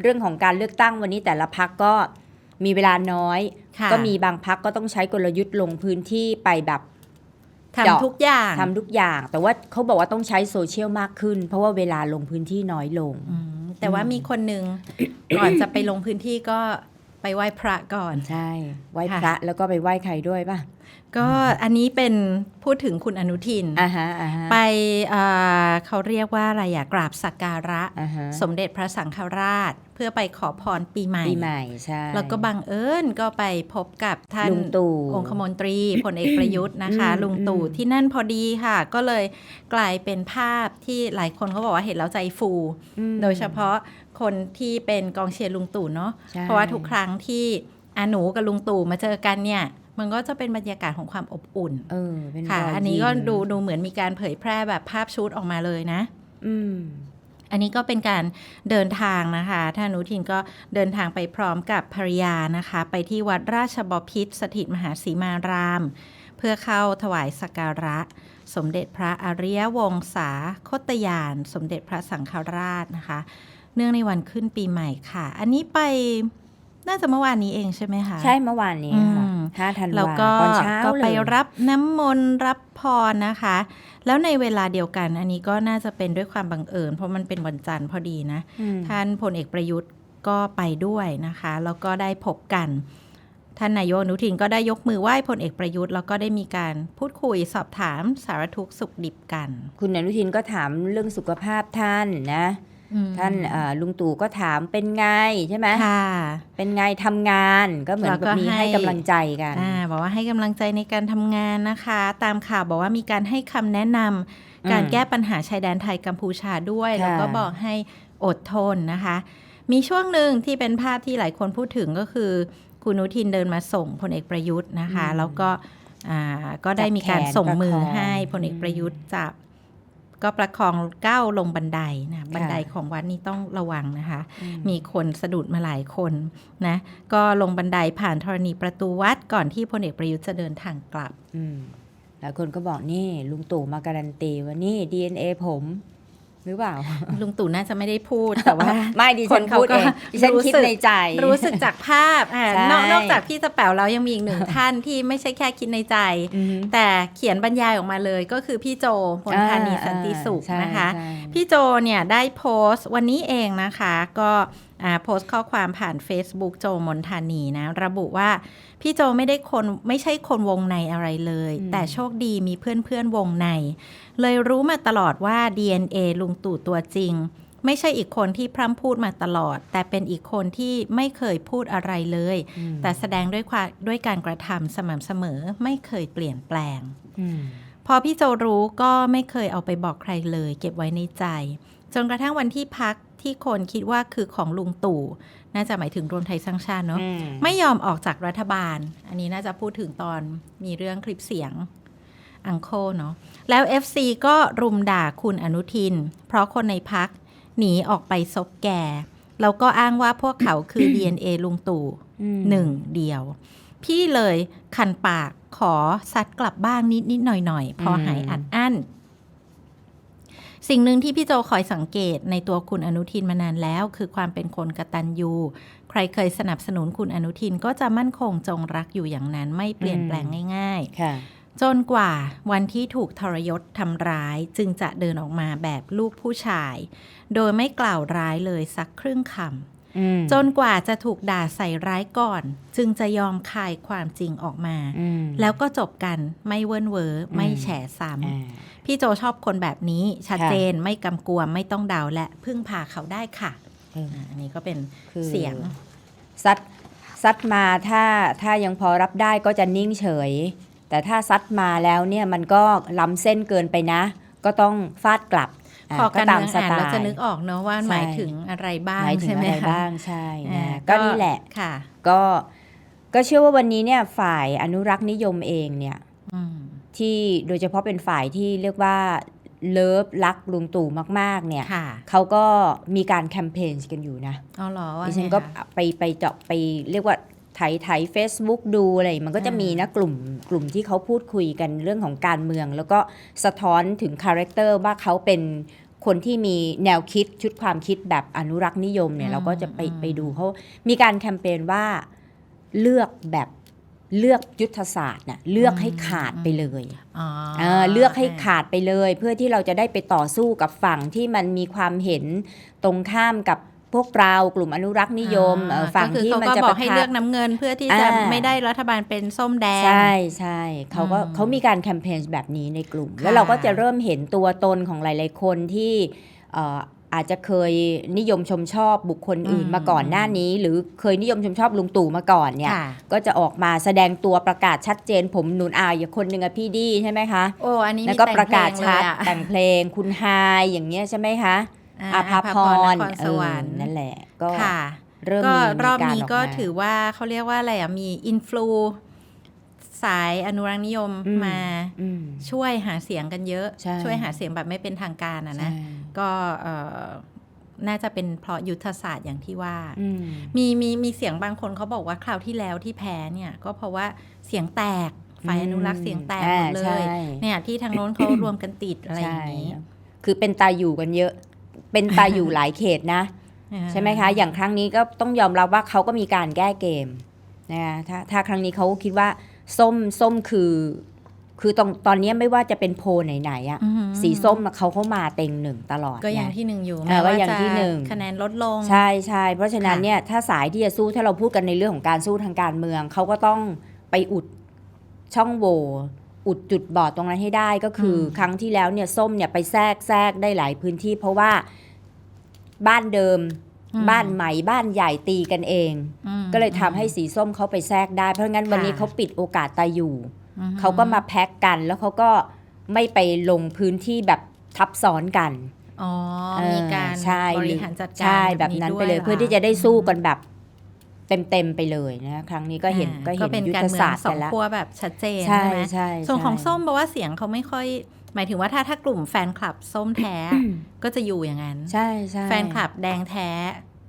เรื่องของการเลือกตั้งวันนี้แต่ละพักก็มีเวลาน้อยค่ะก็มีบางพักก็ต้องใช้กลยุทธ์ลงพื้นที่ไปแบบทำทุกอย่างทำทุกอย่าง แต่ว่าเขาบอกว่าต้องใช้โซเชียลมากขึ้น เพราะว่าเวลาลงพื้นที่น้อยลงอืมแต่ว่ามีคนหนึ่งก่อนจะไปลงพื้นที่ก็ไปไหว้พระก่อน ใช่ ไหว้ค่ะพระแล้วก็ไปไหว้ใครด้วยป่ะ ก็อันนี้เป็นพูดถึงคุณอนุทินอ่าฮะอ่าฮะไปเอ่อเขาเรียกว่าอะไรอะกราบสักการะอ่าฮะสมเด็จพระสังฆราช เพื่อไปขอพรปีใหม่ปีใหม่ใช่แล้วก็บังเอิญก็ไปพบกับท่านลุงตู่องคมนตรีพลเอกประยุทธ์นะคะอืมลุงตู่อืมที่นั่นพอดีค่ะ ก็เลยกลายเป็นภาพที่หลายคนเขาบอกว่าเห็นแล้วใจฟูอืมโดยเฉพาะคนที่เป็นกองเชียร์ลุงตู่เนาะใช่เพราะว่าทุกครั้งที่อาหนูกับลุงตู่มาเจอกันเนี่ย มันก็จะเป็นบรรยากาศของความอบอุ่นเออเป็นค่ะรยอันนี้ก็ยิ้มดูดูเหมือนมีการเผยแพร่แบบภาพชุดออกมาเลยนะ อืมอันนี้ก็เป็นการเดินทางนะคะท่านอนุทินก็เดินทางไปพร้อมกับภรรยานะคะ ไปที่วัดราชบพิตรสถิตมหาสีมาราม เพื่อเข้าถวายสักการะ สมเด็จพระอริยวงศาคตยาน สมเด็จพระสังฆราชนะคะ เนื่องในวันขึ้นปีใหม่ค่ะ อันนี้ไปน่าจะเมื่อวานนี้เองใช่ไหมคะ ใช่เมื่อวานนี้ค่ะ อืมห้าธันแล้ววาก็ตอนเช้าก็ไปเลยรับน้ำมนต์รับพรนะคะ แล้วในเวลาเดียวกันอันนี้ก็น่าจะเป็นด้วยความบังเอิญ เพราะมันเป็นวันจันทร์พอดีนะอืมท่านพลเอกประยุทธ์ก็ไปด้วยนะคะ แล้วก็ได้พบกันท่านนายกอนุทินก็ได้ยกมือไหว้พลเอกประยุทธ์แล้วก็ได้มีการพูดคุยสอบถามสารทุกข์สุขดิบกัน คุณอนุทินก็ถามเรื่องสุขภาพท่านนะอืม ท่านเอ่อลุงตู่ก็ถามเป็นไงใช่ไหมค่ะเป็นไงทำงานก็เหมือนแล้วก็กับมีให้ให้กำลังใจกันอ่าบอกว่าให้กำลังใจในการทำงานนะคะ ตามข่าวบอกว่ามีการให้คำแนะนำการอืมแก้ปัญหาชายแดนไทยกัมพูชาด้วยค่ะแล้วก็บอกให้อดทนนะคะ มีช่วงหนึ่งที่เป็นภาพที่หลายคนพูดถึงก็คือ คุณอนุทินเดินมาส่งพลเอกประยุทธ์นะคะ แล้วก็อ่าก็ได้มีการส่งมือให้พลเอกประยุทธ์จับ ก็ประคองก้าวลงบันไดนะบันไดของวัดนี้ต้องระวังนะคะอืมมีคนสะดุดมาหลายคนนะก็ลงบันไดผ่านธรณีประตูวัดก่อนที่พลเอกประยุทธ์จะเดินทางกลับอืมหลายคนก็บอกนี่ลุงตู่มาการันตีว่านี่ DNA ผม หรือเปล่า ลุงตู่น่าจะไม่ได้พูดแต่ว่าไม่ดิฉันคนเขาพูดก็เองดิฉันรู้คิดสึกในใจ รู้สึกจากภาพอ่าใช่นอกนอกจากพี่จะแป๋วแล้วยังมีอีกหนึ่งท่านที่ไม่ใช่แค่คิดในใจอือฮึแต่เขียนบรรยายออกมาเลยก็คือพี่โจพลธานีสันติสุขใช่นะคะใช่พี่โจเนี่ยได้โพสต์วันนี้เองนะคะ ก็อ่า โพสต์ข้อความผ่าน Facebook โจมนทานีนะ ระบุว่าพี่โจไม่ได้คนไม่ใช่คนวงในอะไรเลยอืมแต่โชคดีมีเพื่อนเพื่อนๆวงใน เลยรู้มาตลอดว่า DNA ลุงตู่ตัวจริง ไม่ใช่อีกคนที่พร่ำพูดมาตลอด แต่เป็นอีกคนที่ไม่เคยพูดอะไรเลยอืมแต่แสดงด้วยความด้วยการกระทำสม่ำเสมอไม่เคยเปลี่ยนแปลงอืมพอพี่โจรู้ก็ไม่เคยเอาไปบอกใครเลย เก็บไว้ในใจ จนกระทั่งวันที่พัก ที่คนคิดว่าคือของลุงตู่น่าจะหมายถึงรวมไทยสร้างชาติเนาะอืมไม่ยอมออกจากรัฐบาล อันนี้น่าจะพูดถึงตอนมีเรื่องคลิปเสียงอังโคเนาะแล้ว FC ก็รุมด่าคุณอนุทิน เพราะคนในพักหนีออกไปซบแก่แล้วก็อ้างว่าพวกเขาคือ DNA ลุงตู่อืมหนึ่งเดียว พี่เลยคันปากขอซัดกลับบ้างนิดนิดๆหน่อยหน่อยๆพอหายอัดอั้น สิ่งหนึ่งที่พี่โจคอยสังเกตในตัวคุณอนุทินมานานแล้ว คือความเป็นคนกตัญญูใครเคยสนับสนุนคุณอนุทินก็จะมั่นคงจงรักอยู่อย่างนั้นไม่เปลี่ยนแปลงง่ายๆค่ะจนกว่าวันที่ถูกทรยศทำร้ายจึงจะเดินออกมาแบบลูกผู้ชาย โดยไม่กล่าวร้ายเลยสักครึ่งคอืมำ จนกว่าจะถูกด่าใส่ร้ายก่อน จึงจะยอมคายความจริงออกมาอืมแล้วก็จบกันไม่เวิ้นเวอไม่แฉซ้อ่าำพี่โจชอบคนแบบนี้ชัดเจนไม่กำกวมไม่ต้องเดาและพึ่งพาเขาได้ค่ะเอออ่าอันนี้ก็เป็นคือเสียงซัดซัดมาถ้าถ้ายังพอรับได้ก็จะนิ่งเฉย แต่ถ้าซัดมาแล้วเนี่ยมันก็ล้ำเส้นเกินไปนะ ก็ต้องฟาดกลับะ พอการตามเมืองสอ่านไตเราจะล์นึกออกเนอะว่าใช่หมายถึงอะไรบ้างหมายถึงใช่ไหมอะไรคะบ้างใช่อ่านะก็นี่แหละค่ะ ก็ก็เชื่อว่าวันนี้เนี่ยฝ่ายอนุรักษ์นิยมเองเนี่ยอืมที่โดยเฉพาะเป็นฝ่ายที่เรียกว่าเลิฟรักลุงตู่มากๆ เนี่ยค่ะเขาก็มีการแคมเปญกันอยู่นะเอาเหรอว่าดิฉันไงก็คะไปไปเจาะไปเรียกว่า ไถไถเฟซบุ๊กดูอะไรมันก็จะอ่ามีมีนะกลุ่มกลุ่มที่เขาพูดคุยกันเรื่องของการเมือง แล้วก็สะท้อนถึงคาแรคเตอร์ว่าเขาเป็นคคนที่มีแนวคิดชุดความคิดแบบอนุรักษ์นิยมเนี่ยอืมเราก็จะไปอืมไปดูเขามีการแคมเปญว่าเลือกแบบเลือกยุทธศาสตร์น่ะเลือกให้ขาดไปเลยอ๋อเออเลือกให้ขาดไปเลย เพื่อที่เราจะได้ไปต่อสู้กับฝั่งที่มันมีความเห็นตรงข้ามกับ พวกเรากลุ่มอนุรักษ์นิยมเอ่อฝั่งก็คือที่เขามันก็จะบอกปะให้ทะเลือกน้ำเงิน เพื่อที่จะอ่าไม่ได้รัฐบาลเป็นส้มแดง ใช่ใช่เขาก็อืมเขามีการแคมเปญแบบนี้ในกลุ่มค่ะแล้วเราก็จะเริ่มเห็นตัวตนของหลาย ๆ คนที่เอ่ออาจจะเคยนิยมชมชอบบุคคลอื่นมาก่อนหน้านี้ หรือเคยนิยมชมชอบลุงตู่มาก่อนเนี่ยค่ะก็จะออกมาแสดงตัวประกาศชัดเจน ผมหนุนอายอย่างคนหนึ่งอะพี่ดีใช่ไหมคะโอ้อันนี้แล้วมีก็แต่งประกาศเพลงชัดเลยอะแต่งเพลงคุณไฮอย่างเงี้ยใช่ไหมคะ อ่าอาภาพรนครสวรรค์เออนั่นแหละ ก็ค่ะเริ่มก็มีรอบมีารนี้ออก็มาถือว่าเขาเรียกว่าอะไรอะ มีอินฟลูสายอนุรักษ์นิยมอืมมาอืมช่วยหาเสียงกันเยอะใช่วยหาเสียงแบบไม่เป็นทางการอะนะใช่ก็เอ่อน่าจะเป็นเพราะยุทธศาสตร์อย่างที่ว่าอืมมีมีมีเสียงบางคนเขาบอกว่าคราวที่แล้วที่แพ้เนี่ยก็เพราะว่าเสียงแตกฝ่ายอนุรักษ์เสียงแตกหมดเลอ่าใช่ยเนี่ยที่ทางโน้นเขารวมกันติดอะไรอย่างนี้ใช่คือเป็นตาอยู่กันเยอะ เป็นตาอยู่หลายเขตนะ ใช่ไหมคะ อย่างครั้งนี้ก็ต้องยอมรับว่าเขาก็มีการแก้เกมนะคะถ้าถ้าครั้งนี้เขาคิดว่า ส้มส้มคือ คือตรงตอนนี้ไม่ว่าจะเป็นโพลไหนๆอะอือหือสีส้มอะเขาเข้ามาเต็งหนึ่งตลอดก็ยังไที่หนึ่งอยู่เออแม้ก็ว่ายังจะที่หนึ่งคะแนนลดลงใช่ใช่เพราะฉะนั้นค่ะเนี่ยถ้าสายที่จะสู้ถ้าเราพูดกันในเรื่องของการสู้ทางการเมืองเขาก็ต้องไปอุดช่องโหว่ อุดจุดบอดตรงนั้นให้ได้ก็คืออมครั้งที่แล้วเนี่ยส้มเนี่ยไปแทรกแทรกได้หลายพื้นที่ เพราะว่าบ้านเดิมอืมบ้านใหม่บ้านใหญ่ตีกันเองอืมก็เลยทำให้สีส้มเขาไปแทรกได้ เพราะงั้นวันนี้ค่ะเขาปิดโอกาสตายอยู่อือหือเขาก็มาแพ็กกันแล้วเขาก็ไม่ไปลงพื้นที่แบบทับซ้อนกันอ๋อเออมีการใช่บริหารจัดการใช่แบบนั้นไปเลยด้วเพื่อที่จะได้สู้กันแบบ เต็มๆไปเลยนะครั้งนี้ก็เห็นอ่าก็เห็นเป็นยุทการธเมือศางสตร์สอกังนแล้วขั้วแบบชัดเจนใช่ใช่ไหมใช่ส่วนของใช่ส้มบอกว่าเสียงเขาไม่ค่อย หมายถึงว่าถ้าถ้ากลุ่มแฟนคลับส้มแท้ก็จะอยู่อย่างนั้น ใช่ใช่แฟนคลับแดงแท้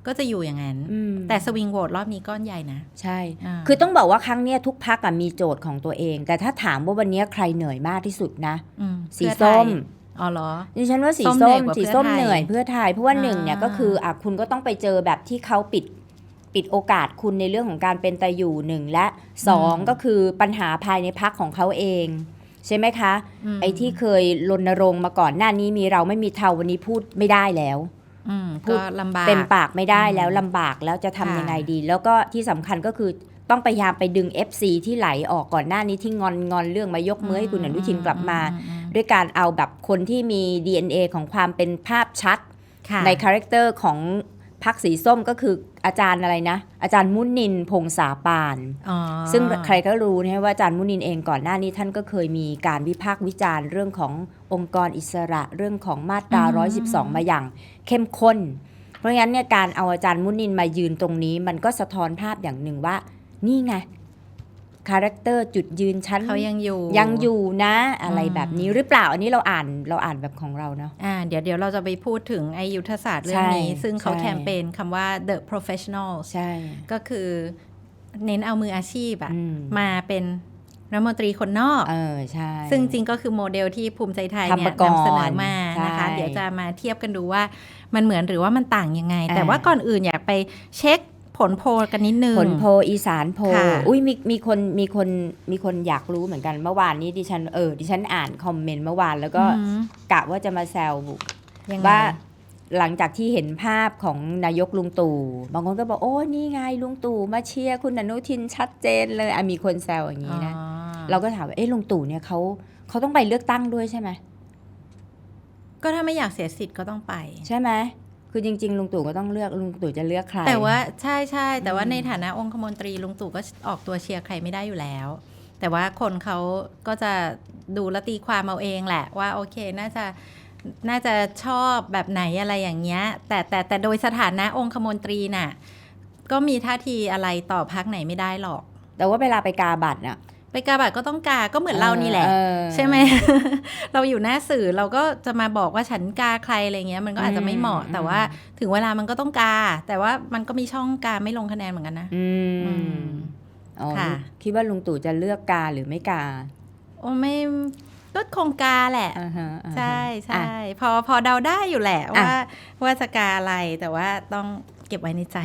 ก็จะอยู่อย่างนั้นอืมแต่สวิงโหวตรอบนี้ก้อนใหญ่นะ ใช่าคือต้องบอกว่าครั้งเนี้ยทุกพักมีโจทย์ของตัวเอง แต่ถ้าถามว่าวันเนี้ยใครเหนื่อยมากที่สุดนะอืมสีเพื่อไทยส้มอ๋อเหรอดิฉันว่าสีส้มเหนื่ส้อยมกว่าสีส้มเพื่อไทยเหนื่อยเพื่อไทยเพราะว่าอ่าหนึ่งเนี่ยก็คืออะคุณก็ต้องไปเจอแบบที่เขาปิด ปิดโอกาสคุณในเรื่องของการเป็นตาอยู่หนึ่งและสองก็คือปัญหาภายในพักของเขาเอง ใช่ไหมคะมไอ้ที่เคยรณรงค์มาก่อนหน้านี้มีเราไม่มีเทาวันนี้พูดไม่ได้แล้วอืมพูดก็ลำบากเต็มปากไม่ได้แล้วอืมลำบากแล้วจะทำค่ะยังไงดี แล้วก็ที่สำคัญก็คือต้องพยายามไปดึง FC ที่ไหลออกก่อนหน้านี้ที่งอนงอนเรื่องมายกมือให้คุณอนุทินกลับมาอือืมด้วยการเอาแบบคนที่มี DNA ของความเป็นภาพชัดค่ะในคาแรคเตอร์ของ พักสีส้มก็คืออาจารย์อะไรนะ อาจารย์มุนินพงษาปานอ๋อซึ่งใครก็รู้นะว่าอาจารย์มุนินเองก่อนหน้านี้ท่านก็เคยมีการวิพากษ์วิจารณ์เรื่องขององค์กรอิสระเรื่องของมาตรา 112 มาอย่างเข้มข้น เพราะงั้นเนี่ยการเอาอาจารย์มุนินมายืนตรงนี้ มันก็สะท้อนภาพอย่างหนึ่งว่า นี่ไง คาแรคเตอร์จุดยืนชั้นเขายังอยู่ยังอยู่นะ อะไรอืมแบบนี้หรือเปล่า อันนี้เราอ่านเราอ่านแบบของเราเนาะอ่าเดี๋ยวเดี๋ยวเราจะไปพูดถึงไอยุทธศาสตร์เรื่องนี้ใช่ซึ่งเขาใช่แคมเปญคำว่า the professionals ใช่ก็คือเน้นเอามืออาชีพอะอืมมาเป็นรัฐมนตรีคนนอก เออใช่ ซึ่งจริงก็คือโมเดลที่ภูมิใจไทยทำเนี่ยมาก่อนนำเสนอมานะคะใช่เดี๋ยวจะมาเทียบกันดูว่ามันเหมือนหรือว่ามันต่างยังไงอ่าแต่ว่าก่อนอื่นอยากไปเช็ค ผลโพลกันนิดนึง ผลโพลอีสานโพลค่ะอุ้ยมีมีคนมีคนมีคนอยากรู้เหมือนกันเมื่อวานนี้ดิฉันเออดิฉันอ่านคอมเมนต์เมื่อวานแล้วก็อืมกะว่าจะมาแซวยังไงว่าหลังจากที่เห็นภาพของนายกลุงตู่บางคนก็บอกโอ้นี่ไงลุงตู่มาเชียร์คุณอนุทินชัดเจนเลยอะมีคนแซวอย่างนี้นะอ๋อเราก็ถามว่าเอ๊ะลุงตู่เนี่ยเขาเขาต้องไปเลือกตั้งด้วยใช่ไหมก็ถ้าไม่อยากเสียสิทธิ์ก็ต้องไปใช่ไหม คือจริง ๆ ลุงตู่ก็ต้องเลือกลุงตู่จะเลือกใคร แต่ว่าใช่ใช่แต่ว่าอืมในฐานะองคมนตรีลุงตู่ก็ออกตัวเชียร์ใครไม่ได้อยู่แล้ว แต่ว่าคนเขาก็จะดูและตีความเอาเองแหละว่าโอเคน่าจะน่าจะชอบแบบไหนอะไรอย่างเงี้ย แต่แต่แต่โดยสถานะองคมนตรีน่ะก็มีท่าทีอะไรต่อพักไหนไม่ได้หรอก แต่ว่าเวลาไปกาบัตรอะ ไปกาบัตรก็ต้องกา ก็เหมือนเรานี่แหละเออใช่ไหม เราอยู่หน้าสื่อเราก็จะมาบอกว่าฉันกาใครอะไรเงี้ย มันก็อาจจะไม่เหมาะอืมแต่ว่าถึงเวลามันก็ต้องกา แต่ว่ามันก็มีช่องกาไม่ลงคะแนนเหมือนกันนะ อือืมมอ๋อค่ะคิดว่าลุงตู่จะเลือกกาหรือไม่กา โอ้ไม่ก็คงกาแหละอ่าฮะอ่าฮะใช่อะใช่พอพอเดาได้อยู่แหละอะว่าว่าจะกาอะไรแต่ว่าต้องเก็บไว้ในใจ